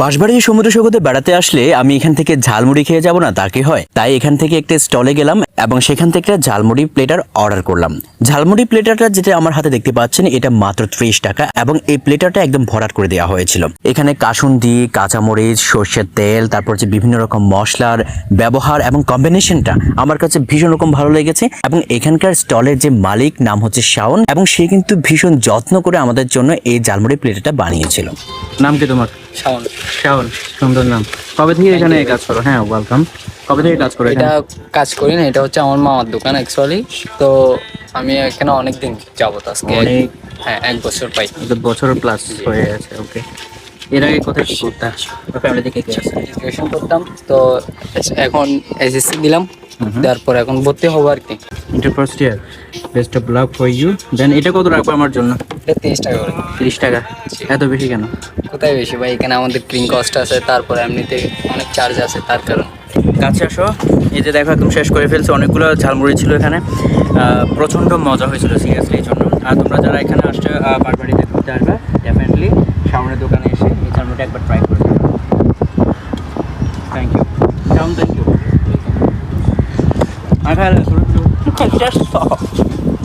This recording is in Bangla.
বাঁশবাড়ি সমুদ্র সৈকতে বেড়াতে আসলে আমি এখান থেকে ঝালমুড়ি খেয়ে যাব না, তা কি হয়? তাই এখান থেকে একটা স্টলে গেলাম এবং সেখান থেকে একটা ঝালমুড়ি প্লেটার অর্ডার করলাম। ঝালমুড়ি প্লেটারটা যেটা আমার হাতে দেখতে পাচ্ছেন, এটা মাত্র ত্রিশ টাকা এবং এই প্লেটারটা একদম ভরাট করে দেওয়া হয়েছিল। এখানে কাসুন্দি, কাঁচামরিচ, সর্ষের তেল, তারপর যে বিভিন্ন রকম মশলার ব্যবহার এবং কম্বিনেশনটা আমার কাছে ভীষণ রকম ভালো লেগেছে এবং এখানকার স্টলের যে মালিক নাম হচ্ছে শাওন এবং সে কিন্তু ভীষণ যত্ন করে আমাদের জন্য এই ঝালমুড়ি প্লেটারটা বানিয়েছিল। নাম কি তোমার? শাওন। শাওন সুন্দর নাম। কবে থেকে এখানে কাজ করো? হ্যাঁ ওয়েলকাম কবে থেকে কাজ করো এটা কাজ করি না এটা হচ্ছে আমার মামার দোকান অ্যাকচুয়ালি তো আমি এখানে অনেক দিন যাবত আজকে। অনেক? হ্যাঁ এক বছর পাই। বছর প্লাস হয়ে গেছে ওকে এর আগে কোথায় কি করতে? ফ্যামিলি থেকে গ্রাজুয়েশন করতাম। তো এখন এসএসসি দিলাম। দেওয়ার পর এখন ভর্তি হব আর কি। Inter first year best of luck for you then এটা কত রাখব আমার জন্য? এটা তিরিশ টাকা করে। তিরিশ টাকা। এত বেশি কেন? কোথায় বেশি? ভাই এখানে আমাদের ক্রিম কস্ট আছে তারপর এমনিতে অনেক চার্জ আছে তার কারণ। কাছে আসো। এই যে দেখো একদম শেষ করে ফেলছে। অনেকগুলো ঝালমুড়ি ছিল এখানে। প্রচণ্ড মজা হয়েছিল সিরিয়াসলি এই জন্য। আর তোমরা যারা এখানে আসছে বারবাড়িতে ঘুরতে আসবে ডেফিনেটলি সামনের দোকানে এসে এই ঝালমুড়িটা একবার ট্রাই করে থ্যাংক ইউ কেমন থ্যাংক ইউ আর খাই